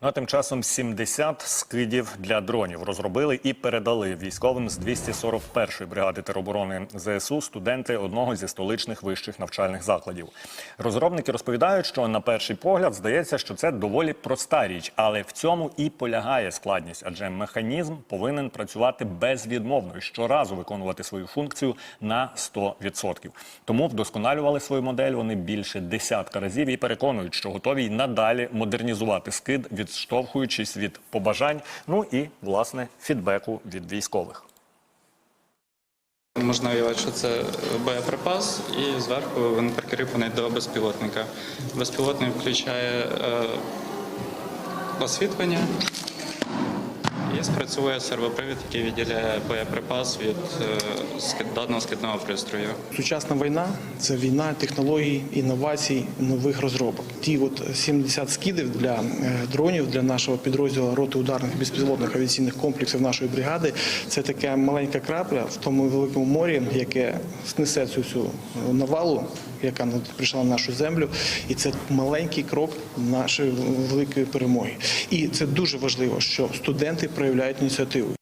А тим часом 70 скидів для дронів розробили і передали військовим з 241-ї бригади тероборони ЗСУ студенти одного зі столичних вищих навчальних закладів. Розробники розповідають, що на перший погляд здається, що це доволі проста річ, але в цьому і полягає складність, адже механізм повинен працювати безвідмовно і щоразу виконувати свою функцію на 100%. Тому вдосконалювали свою модель вони більше десятка разів і переконують, що готові й надалі модернізувати скид, відштовхуючись від побажань, ну і власне фідбеку від військових. Можна уявити, що це боєприпас, і зверху він прикріплений до безпілотника. Безпілотник включає е, освітлення і спрацює сервопривід, який відділяє боєприпас від е, даного скидного пристрою. Сучасна війна це війна технологій, інновацій, нових розробок. Ті от 70 скидів для е, дронів для нашого підрозділу роти ударних безпілотних авіаційних комплексів нашої бригади. Це така маленька крапля в тому великому морі, яке снесе цю всю навалу, яка прийшла на нашу землю, і це маленький крок нашої великої перемоги. І це дуже важливо, що студенти проявляють ініціативу.